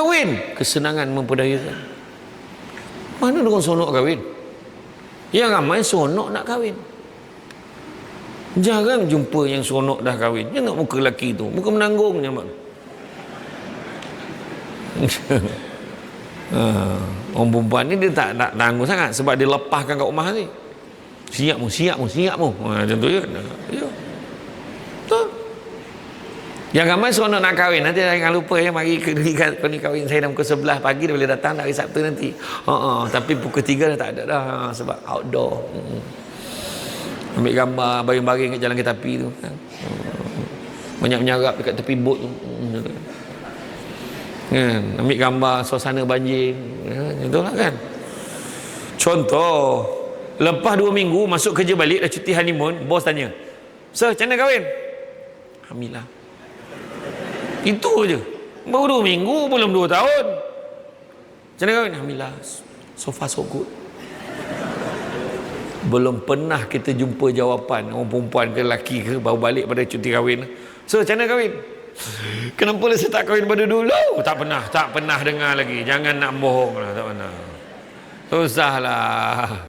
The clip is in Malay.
Kahwin. Kesenangan memperdayakan. Mana orang sonok kahwin? Yang ramai sonok nak kahwin. Jarang jumpa yang sonok dah kahwin. Tengok muka lelaki tu. Muka menanggung je. Mak. ha, orang perempuan ni dia tak nak tanggung sangat sebab dia lepaskan kat rumah ni. Siap mu, siap mu, siap mu. Ha, macam tu ya. Ya. Yang ramai seronok nak kahwin Nanti jangan lupa ya Mari ni kahwin saya dalam pukul 11 pagi Dia boleh datang hari Sabtu nanti uh -uh. Tapi pukul 3 dah tak ada dah Sebab outdoor uh Ambil gambar Baring-baring kat jalan kereta api tu kan. Menyak-menyarap dekat tepi bot tu kan. Ambil gambar suasana banjir ya, Itulah kan Contoh Lepas 2 minggu Masuk kerja balik Dah cuti honeymoon Bos tanya Sir, macam mana kahwin? Alhamdulillah itu je. Baru dua minggu, belum dua tahun. Macam mana kahwin? Alhamdulillah. So far so good. Belum pernah kita jumpa jawapan orang perempuan ke lelaki ke baru balik pada cuti kahwin. So, macam mana kahwin? Kenapa saya tak kahwin pada dulu? Tak pernah, tak pernah dengar lagi. Jangan nak bohong lah, tak pernah. Susahlah.